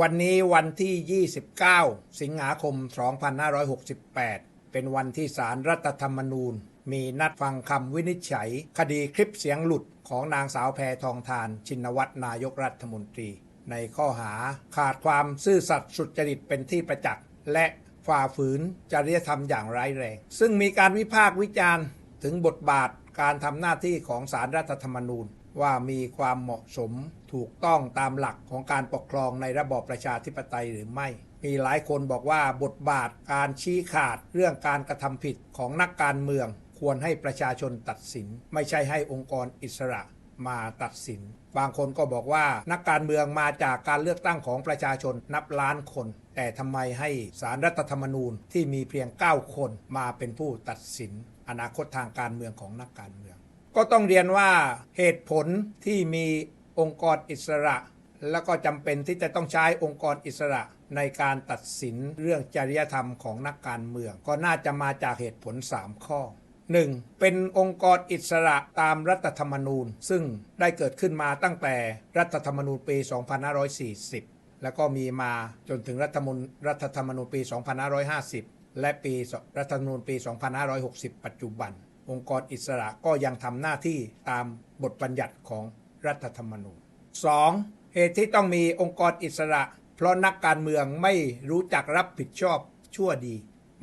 วันนี้วันที่ 29 สิงหาคม 2568 เป็นวันที่สารรัฐธรรมนูญ มีนัดฟังคำวินิจฉัย คดีคลิปเสียงหลุดของนางสาวแพทองทาน ชินวัตรนายกรัฐมนตรี ในข้อหาขาดความซื่อสัตย์สุจริตเป็นที่ประจักษ์ และฝ่าฝืนจริยธรรมอย่างร้ายแรง ซึ่งมีการวิพากษ์วิจารณ์ถึงบทบาทการทำหน้าที่ของสารรัฐธรรมนูญ ว่ามีความเหมาะสมถูกต้องตามหลักของการปกครองในระบอบประชาธิปไตยหรือไม่ มีหลายคนบอกว่าบทบาทการชี้ขาดเรื่องการกระทำผิดของนักการเมือง ควรให้ประชาชนตัดสิน ไม่ใช่ให้องค์กรอิสระมาตัดสิน บางคนก็บอกว่านักการเมืองมาจากการเลือกตั้งของประชาชนนับล้านคน แต่ทำไมให้สารรัฐธรรมนูญที่มีเพียง 9 คนมาเป็นผู้ตัดสิน อนาคตทางการเมืองของนักการเมือง ก็ต้องเรียนว่าเหตุผลที่มีองค์กรอิสระ แล้วก็จำเป็นที่จะต้องใช้องค์กรอิสระในการตัดสินเรื่องจริยธรรมของนักการเมือง ก็น่าจะมาจากเหตุผล 3 ข้อ 1. เป็นองค์กรอิสระตามรัฐธรรมนูญ ซึ่งได้เกิดขึ้นมาตั้งแต่รัฐธรรมนูญปี 2540 แล้วก็มีมาจนถึงรัฐมนรัฐธรรมนูญปี 2550 และปีรัฐธรรมนูญปี 2560 ปัจจุบัน องค์กรอิสระก็ยังทำหน้าที่ตามบทบัญญัติของรัฐธรรมนูญ 2. เหตุที่ต้องมีองค์กรอิสระ เพราะนักการเมืองไม่รู้จักรับผิดชอบชั่วดี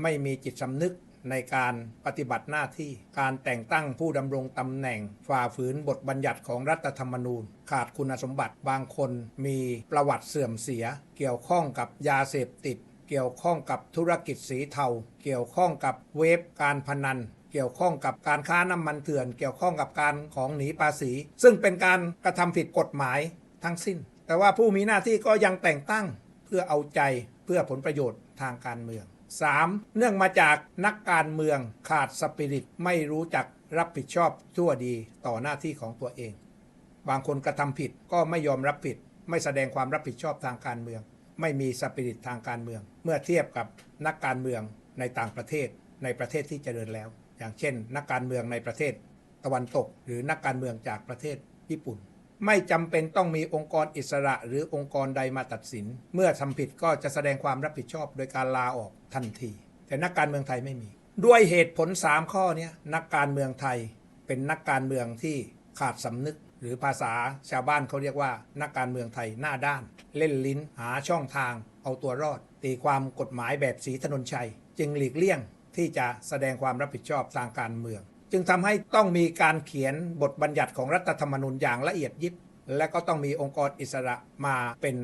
ไม่มีจิตสำนึกในการปฏิบัติหน้าที่การแต่งตั้งผู้ดำรงตำแหน่ง ฝ่าฝืนบทบัญญัติของรัฐธรรมนูญ ขาดคุณสมบัติบางคนมีประวัติเสื่อมเสีย เกี่ยวข้องกับยาเสพติด เกี่ยวข้องกับธุรกิจสีเทา เกี่ยวข้องกับเว็บการพนัน เกี่ยวข้องกับการค้าน้ำมันเถื่อน เกี่ยวข้องกับการของหนีภาษี ซึ่งเป็นการกระทำผิดกฎหมายทั้งสิ้น แต่ว่าผู้มีหน้าที่ก็ยังแต่งตั้งเพื่อเอาใจเพื่อผลประโยชน์ทางการเมือง 3. เนื่องมาจากนักการเมืองขาดสปิริตไม่รู้จักรับผิดชอบทั่วดีต่อหน้าที่ของตัวเอง บางคนกระทำผิดก็ไม่ยอมรับผิด ไม่แสดงความรับผิดชอบทางการเมือง ไม่มีสปิริตทางการเมือง เมื่อเทียบกับนักการเมืองในต่างประเทศในประเทศที่เจริญแล้ว อย่างเช่น นักการเมืองในประเทศตะวันตก หรือนักการเมืองจากประเทศญี่ปุ่น ไม่จำเป็นต้องมีองค์กรอิสระหรือองค์กรใดมาตัดสิน เมื่อทำผิดก็จะแสดงความรับผิดชอบโดยการลาออกทันที แต่นักการเมืองไทยไม่มี ด้วยเหตุผล 3 ข้อนี้นักการเมืองไทยเป็นนักการเมืองที่ขาดสำนึกหรือภาษาชาวบ้านเขาเรียกว่า นักการเมืองไทยหน้าด้าน เล่นลิ้นหาช่องทาง เอาตัวรอด ตีความกฎหมายแบบสีถนนชัย จึงหลีกเลี่ยง ที่จะแสดงความรับผิดชอบทางการเมือง จึงทำให้ต้องมีการเขียนบทบัญญัติของรัฐธรรมนูญอย่างละเอียดยิบ และก็ต้องมีองค์กรอิสระมาเป็น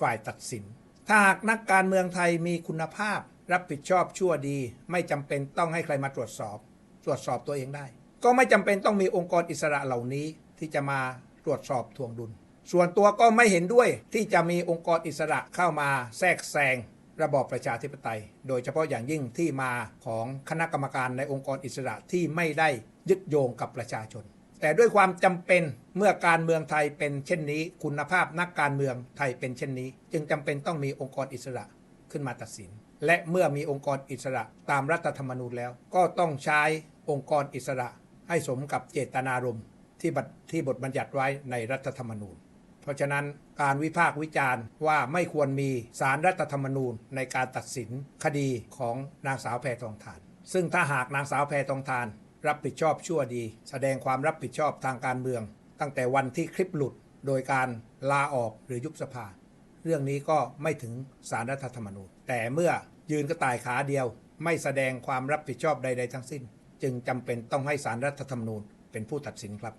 ฝ่ายตัดสิน ถ้าหากนักการเมืองไทยมีคุณภาพ รับผิดชอบชั่วดี ไม่จำเป็นต้องให้ใครมาตรวจสอบ ตรวจสอบตัวเองได้ ก็ไม่จำเป็นต้องมีองค์กรอิสระเหล่านี้ที่จะมาตรวจสอบทวงดุล ส่วนตัวก็ไม่เห็นด้วยที่จะมีองค์กรอิสระเข้ามาแทรกแซง ระบอบประชาธิปไตย โดยเฉพาะอย่างยิ่งที่มาของคณะกรรมการในองค์กรอิสระที่ไม่ได้ยึดโยงกับประชาชน แต่ด้วยความจำเป็นเมื่อการเมืองไทยเป็นเช่นนี้ คุณภาพนักการเมืองไทยเป็นเช่นนี้ จึงจำเป็นต้องมีองค์กรอิสระขึ้นมาตัดสิน และเมื่อมีองค์กรอิสระตามรัฐธรรมนูญแล้ว ก็ต้องใช้องค์กรอิสระให้สมกับเจตนารมณ์ที่บัตที่บทบัญญัติไว้ในรัฐธรรมนูญ เพราะฉะนั้นการวิพากษ์วิจารณ์ว่าไม่ควรมีสารรัฐธรรมนูญในการตัดสินคดีของนางสาวแพทองทาน ซึ่งถ้าหากนางสาวแพทองทาน รับผิดชอบชั่วดี แสดงความรับผิดชอบทางการเมือง ตั้งแต่วันที่คลิปหลุดโดยการลาออกหรือยุบสภา เรื่องนี้ก็ไม่ถึงสารรัฐธรรมนูญ แต่เมื่อยืนกระต่ายขาเดียว ไม่แสดงความรับผิดชอบใด ๆ ทั้งสิ้น จึงจำเป็นต้องให้สารรัฐธรรมนูญเป็นผู้ตัดสินครับ